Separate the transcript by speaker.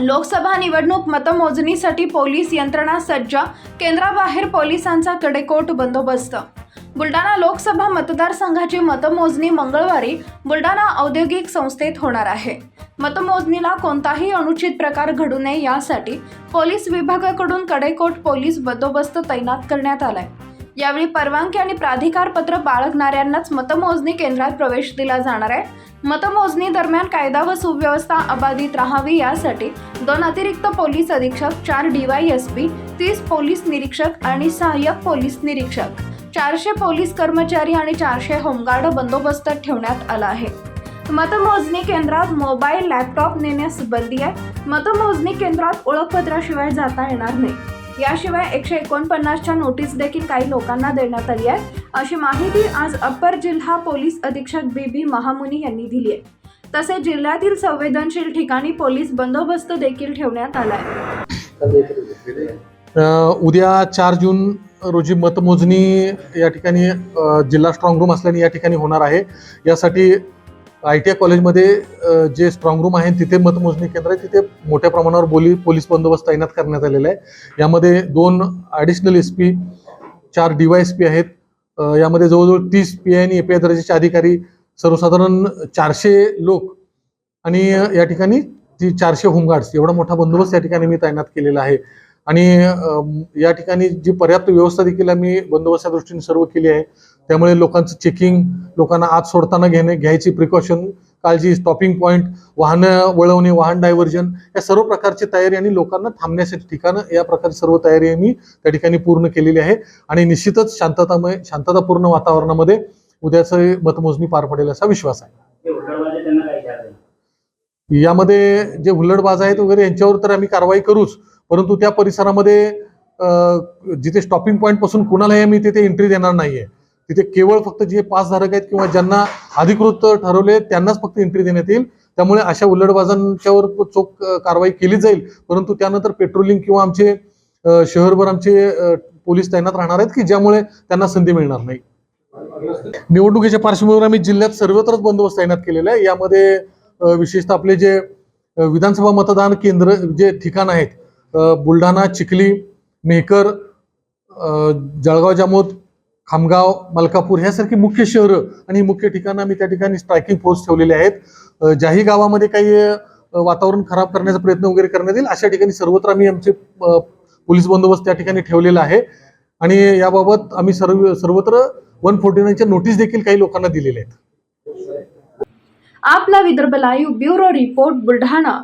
Speaker 1: लोकसभा निवडणूक मतमोजणीसाठी पोलीस यंत्रणा सज्ज. केंद्राबाहेर पोलिसांचा कडेकोट बंदोबस्त. बुलढाणा लोकसभा मतदारसंघाची मतमोजणी मंगळवारी बुलढाणा औद्योगिक संस्थेत होणार आहे. मतमोजणीला कोणताही अनुचित प्रकार घडू नये यासाठी पोलीस विभागाकडून कडेकोट पोलीस बंदोबस्त तैनात करण्यात आलाय. यावेळी परवानगी आणि प्राधिकारपत्र बाळगणाऱ्यांनाच मतमोजणी केंद्रात प्रवेश दिला जाणार आहे. मतमोजणी दरम्यान कायदा व सुव्यवस्था अबाधित राहावी यासाठी दोन अतिरिक्त पोलीस अधीक्षक चार डीवायएसपी तीस पोलीस निरीक्षक आणि सहाय्यक पोलीस निरीक्षक चारशे पोलीस कर्मचारी आणि चारशे होमगार्ड बंदोबस्त ठेवण्यात आला आहे. मतमोजणी केंद्रात मोबाईल लॅपटॉप नेण्यास बंदी आहे. मतमोजणी केंद्रात ओळखपत्राशिवाय जाता येणार नाही. याशिवाय एकशे एकोणपन्नासच्या नोटीस देखील काही लोकांना देण्यात आली आहे. अशी माहिती आज अप्पर जिल्हा पोलीस अधीक्षक बी बी महामुनी यांनी दिली आहे. तसेच जिल्ह्यातील संवेदनशील ठिकाणी पोलीस बंदोबस्त देखील ठेवण्यात आला आहे.
Speaker 2: उद्या चार जून रोजी मतमोजणी या ठिकाणी जिल्हा स्ट्रॉंग रूम असल्याने या ठिकाणी होणार आहे. यासाठी आय टी आय कॉलेजमध्ये जे स्ट्रॉंग रूम आहे तिथे मतमोजणी केंद्र आहे तिथे मोठ्या प्रमाणावर बोली पोलीस बंदोबस्त तैनात करण्यात आलेला आहे. यामध्ये दोन ॲडिशनल एस पी चार डी वाय एस पी आहेत. यामध्ये जवळजवळ तीस पी आय आणि ए पी आय दर्जाचे अधिकारी सर्वसाधारण चारशे लोक आणि या ठिकाणी ती चारशे होमगार्ड्स एवढा मोठा बंदोबस्त या ठिकाणी मी तैनात केलेला आहे. आणि या ठिकाणी जी पर्याप्त व्यवस्था देखील आम्ही बंदोबस्ता दृष्टीने सर्व केली आहे त्यामुळे लोकांचं चेकिंग लोकांना आत सोडताना घेणे घ्यायची प्रिकॉशन काळजी स्टॉपिंग पॉईंट वाहनं वळवणे वाहन डायव्हर्जन या सर्व प्रकारची तयारी आणि लोकांना थांबण्यासाठी ठिकाणं या प्रकारची सर्व तयारी आम्ही त्या ठिकाणी पूर्ण केलेली आहे. आणि निश्चितच शांततामय शांततापूर्ण वातावरणामध्ये उद्याचं मतमोजणी पार पडेल असा विश्वास आहे. यामध्ये जे हुल्लडबाज आहेत वगैरे यांच्यावर तर आम्ही कारवाई करूच परंतु त्या परिसरामध्ये जिथे स्टॉपिंग पॉईंटपासून कुणालाही मी तिथे एंट्री देणार नाहीये. तिथे केवळ फक्त जे पासधारक आहेत किंवा ज्यांना अधिकृत ठरवले त्यांनाच फक्त एंट्री देण्यात येईल. त्यामुळे अशा उल्लडबाजांच्यावर चोख कारवाई केली जाईल. परंतु त्यानंतर पेट्रोलिंग किंवा आमचे शहरभर आमचे पोलीस तैनात राहणार आहेत की ज्यामुळे त्यांना संधी मिळणार नाही. निवडणुकीच्या पार्श्वभूमीवर आम्ही जिल्ह्यात सर्वत्रच बंदोबस्त तैनात केलेला आहे. यामध्ये विशेषतः आपले जे विधानसभा मतदान केंद्र जे ठिकाण आहेत बुलढाणा चिखली मेहकर जळगाव जामोद खामगाव मलकापूर ह्यासारखी मुख्य शहरं आणि मुख्य ठिकाणं आम्ही त्या ठिकाणी स्ट्रायकिंग फोर्स ठेवलेले आहेत. ज्याही गावामध्ये काही वातावरण खराब करण्याचा प्रयत्न वगैरे करण्यात येईल अशा ठिकाणी सर्वत्र आम्ही आमचे पोलीस बंदोबस्त त्या ठिकाणी ठेवलेला आहे. आणि याबाबत आम्ही सर्व सर्वत्र वन फोर्टी नाईनच्या नोटीस देखील काही लोकांना दिलेल्या आहेत.
Speaker 1: आपला Vidarbha live bureau report Buldhana.